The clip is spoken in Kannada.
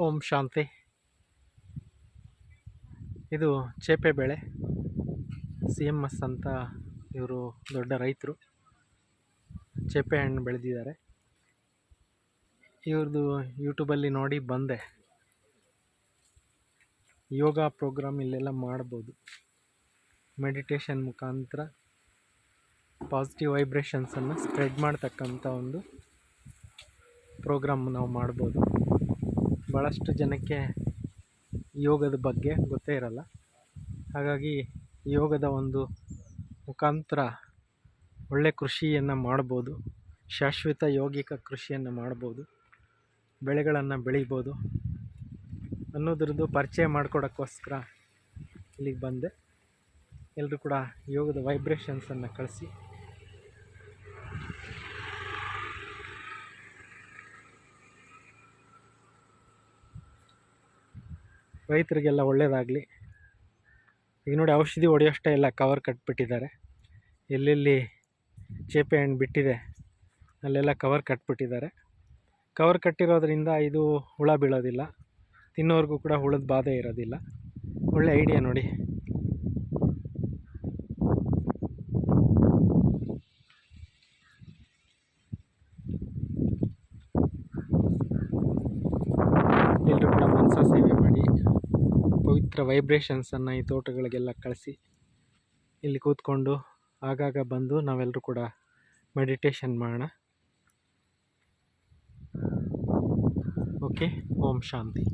ಓಂ ಶಾಂತಿ. ಇದು ಚೇಪೆ ಬೆಳೆ. ಸಿ ಎಂ ಎಸ್ ಅಂತ ಇವರು ದೊಡ್ಡ ರೈತರು. ಚೇಪೆ ಹಣ್ಣು ಬೆಳೆದಿದ್ದಾರೆ. ಇವ್ರದ್ದು ಯೂಟ್ಯೂಬಲ್ಲಿ ನೋಡಿ ಬಂದೆ. ಯೋಗ ಪ್ರೋಗ್ರಾಮ್ ಇಲ್ಲೆಲ್ಲ ಮಾಡ್ಬೋದು. ಮೆಡಿಟೇಷನ್ ಮುಖಾಂತರ ಪಾಸಿಟಿವ್ ವೈಬ್ರೇಷನ್ಸನ್ನು ಸ್ಪ್ರೆಡ್ ಮಾಡ್ತಕ್ಕಂಥ ಒಂದು ಪ್ರೋಗ್ರಾಮ್ ನಾವು ಮಾಡ್ಬೋದು. ಭಾಳಷ್ಟು ಜನಕ್ಕೆ ಯೋಗದ ಬಗ್ಗೆ ಗೊತ್ತೇ ಇರಲ್ಲ. ಹಾಗಾಗಿ ಯೋಗದ ಒಂದು ಮುಖಾಂತರ ಒಳ್ಳೆ ಕೃಷಿಯನ್ನು ಮಾಡ್ಬೋದು, ಶಾಶ್ವತ ಯೋಗಿಕ ಕೃಷಿಯನ್ನು ಮಾಡ್ಬೋದು, ಬೆಳೆಗಳನ್ನು ಬೆಳಿಬೋದು ಅನ್ನೋದ್ರದ್ದು ಪರಿಚಯ ಮಾಡಿಕೊಡೋಕ್ಕೋಸ್ಕರ ಇಲ್ಲಿಗೆ ಬಂದೆ. ಎಲ್ಲರೂ ಕೂಡ ಯೋಗದ ವೈಬ್ರೇಷನ್ಸನ್ನು ಕಳಿಸಿ. ರೈತರಿಗೆಲ್ಲ ಒಳ್ಳೆಯದಾಗಲಿ ಈಗ ನೋಡಿ ಔಷಧಿ ಹೊಡೆಯೋಷ್ಟೇ ಎಲ್ಲ ಕವರ್ ಕಟ್ಬಿಟ್ಟಿದ್ದಾರೆ. ಎಲ್ಲೆಲ್ಲಿ ಚೇಪೆ ಹಣ್ಣು ಬಿಟ್ಟಿದೆ, ಅಲ್ಲೆಲ್ಲ ಕವರ್ ಕಟ್ಬಿಟ್ಟಿದ್ದಾರೆ. ಕವರ್ ಕಟ್ಟಿರೋದ್ರಿಂದ ಇದು ಹುಳ ಬೀಳೋದಿಲ್ಲ, ತಿನ್ನೋರ್ಗೂ ಕೂಡ ಹುಳದ ಬಾಧೆ ಇರೋದಿಲ್ಲ. ಒಳ್ಳೆ ಐಡಿಯಾ ನೋಡಿ. ಎಲ್ಲರೂ ಕೂಡ ಮನಸ ಸೇವೆ ಮಾಡಿ ಪವಿತ್ರ ವೈಬ್ರೇಷನ್ಸನ್ನು ಈ ತೋಟಗಳಿಗೆಲ್ಲ ಕಳಿಸಿ ಇಲ್ಲಿ ಕೂತ್ಕೊಂಡು ಆಗಾಗ ಬಂದು ನಾವೆಲ್ಲರೂ ಕೂಡ ಮೆಡಿಟೇಷನ್ ಮಾಡೋಣ. ಓಕೆ ಓಂ ಶಾಂತಿ.